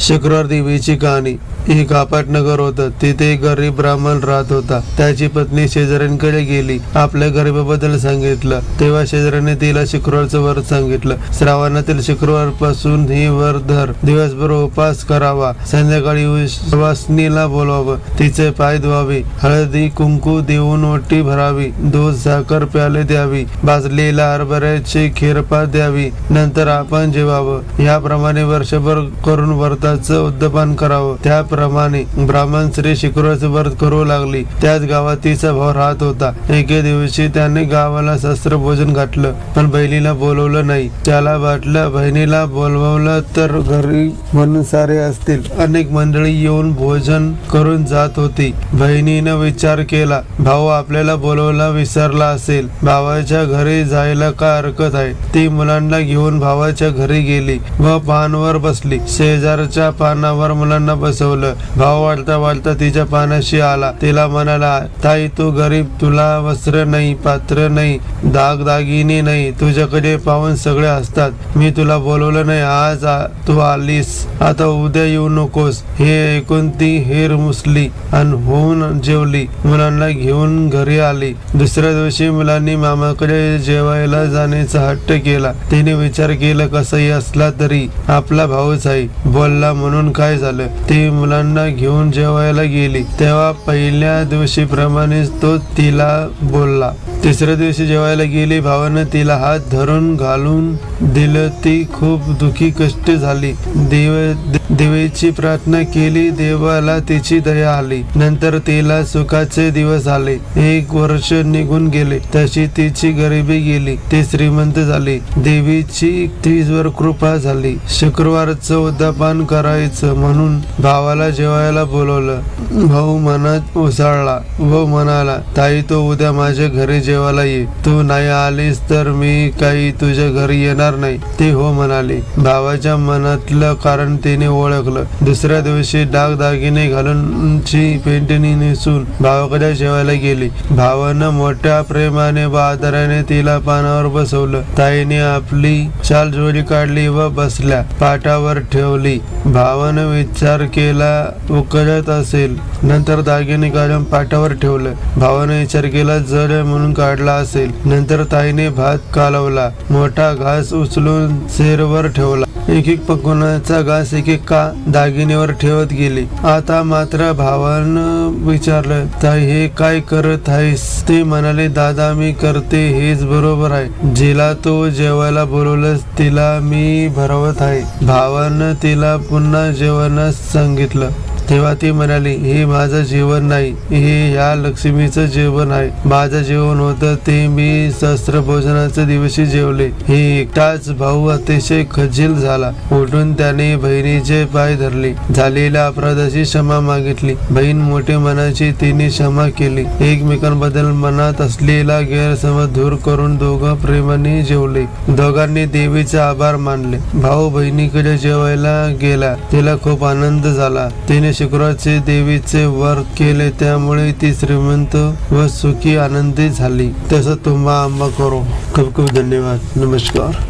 शुक्रवार देवीची कहाणी एक नगर होतं. तिथे एक गरीब ब्राह्मण राहत होता. त्याची पत्नी शेजाऱ्यांकडे गेली. आपल्या गरिबाबद्दल सांगितलं. तेव्हा शेजाऱ्याने तिला शुक्रवारचं व्रत सांगितलं. श्रावणातील शुक्रवारपासून ही वर धर. दिवसभर उपास करावा. संध्याकाळी वासनीला बोलवावं तिचे पाय धुवावे. हळदी कुंकू देऊन ओटी भरावी. दूध साखर प्याले द्यावी. भाजलेला हरभऱ्याची खीरपा द्यावी. नंतर आपण जेवावं. याप्रमाणे वर्षभर करून व्रताचं उद्दपान करावं. त्या प्रमाणे ब्राह्मण स्त्री शुक्रवारचे व्रत करू लागली. त्याच गावात तिचा भाऊ राहत होता. एके दिवशी त्याने गावाला शस्त्र भोजन घातलं पण बहिणीला बोलवलं नाही. त्याला वाटलं बहिणीला बोलवलं तर घरी म्हणून सारे असतील. अनेक मंडळी येऊन भोजन करून जात होती. बहिणीनं विचार केला भाऊ आपल्याला बोलवला विसरला असेल. भावाच्या घरी जायला का हरकत आहे? ती मुलांना घेऊन भावाच्या घरी गेली व पानवर बसली. शेजारच्या पानावर मुलांना बसवलं. भाव वाढता वाढता तिच्या पानाशी आला. तिला म्हणाला ताई तू गरीब तुला वस्त्र नाही पात्र नाही दाग दागिने नाही तुझ्याकडे पाहून सगळे असतात मी तुला बोलवलं नाही आज तू आलीस. आता उद्या येऊ नकोस. हे ऐकून ती हेर मुसली आणि होऊन जेवली. मुलांना घेऊन घरी आली. दुसऱ्या दिवशी मुलांनी मामाकडे जेवायला जाण्याचा हट्ट केला. तिने विचार केला कसंही असला तरी आपला भाऊच आहे. बोलला म्हणून काय झालं? ती मुलांना घेऊन जेवायला गेली तेव्हा पहिल्या दिवशीप्रमाणेच तो तिला बोलला. तिसऱ्या दिवशी जेवायला गेली भावानं तिला हात धरून घालून दिलं. ती खूप दुखी कष्ट झाली. देव देवीची प्रार्थना केली देवाला तिची दया आली. नंतर तिला सुखाचे दिवस आले. एक वर्ष निघून गेले. तशी तिची गरिबी गेली. ती श्रीमंत झाली. देवीची तीजवर कृपा झाली. शुक्रवारचं उद्यापान करायचं म्हणून भावाला जेवायला बोलवलं. भाऊ मनात उसळला व म्हणाला ताई तो उद्या माझ्या घरी जेवायला ये. तू नाही आलीस तर मी काही तुझ्या घरी येणार नाही. ते हो म्हणाले. भावाच्या मनातलं कारण तिने ओळखलं. दुसऱ्या दिवशी डाग दागिने घालून पेंटणी नेसून भावाकडे जेवायला गेली. भावानं मोठ्या प्रेमाने व आदराने तिला पानावर बसवलं. ताईने आपली शाल जोडी काढली व बसल्या पाटावर ठेवली. भावानं विचार केला उकळत असेल. नंतर दागिने काढून पाटावर ठेवलं. भावानं विचार केला जड म्हणून काढला असेल. नंतर ताईने भात कालवला. मोठा घास उचलून शेरवर ठेवला. एक एक पकवानाचा घास एक एक का दागिनेवर ठेवत गेली. आता मात्र भावानं विचारलं ताई हे काय करत आहेस? ते म्हणाले दादा मी करते हेच बरोबर आहे. जिला तो जेवायला बोलवलं तिला मी भरवत आहे. भावानं तिला पुन्हा जेवणास सांगितलं. तेव्हा ती म्हणाली हे माझं जेवण नाही हे या लक्ष्मीचं जेवण आहे. माझं जेवण होतं ते मी शस्त्र भोजनाच्या दिवशी जेवले. हे एकटाच भाऊ अतिशय खजील झाला. उठून त्याने बहिणीचे पाय धरले. झालेल्या अपराधाची क्षमा मागितली. बहीण मोठे मनाची तिने क्षमा केली. एकमेकांबद्दल मनात असलेला गैरसमज दूर करून दोघं प्रेमाने जेवले. दोघांनी देवीचे आभार मानले. भाऊ बहिणीकडे जेवायला गेला. तिला खूप आनंद झाला. तिने शुक्रवारचे देवीचे व्रत केले त्यामुळे ती श्रीमंत व सुखी आनंदी झाली. तसं तुम्हा आंबा करो. खूप खूप धन्यवाद. नमस्कार.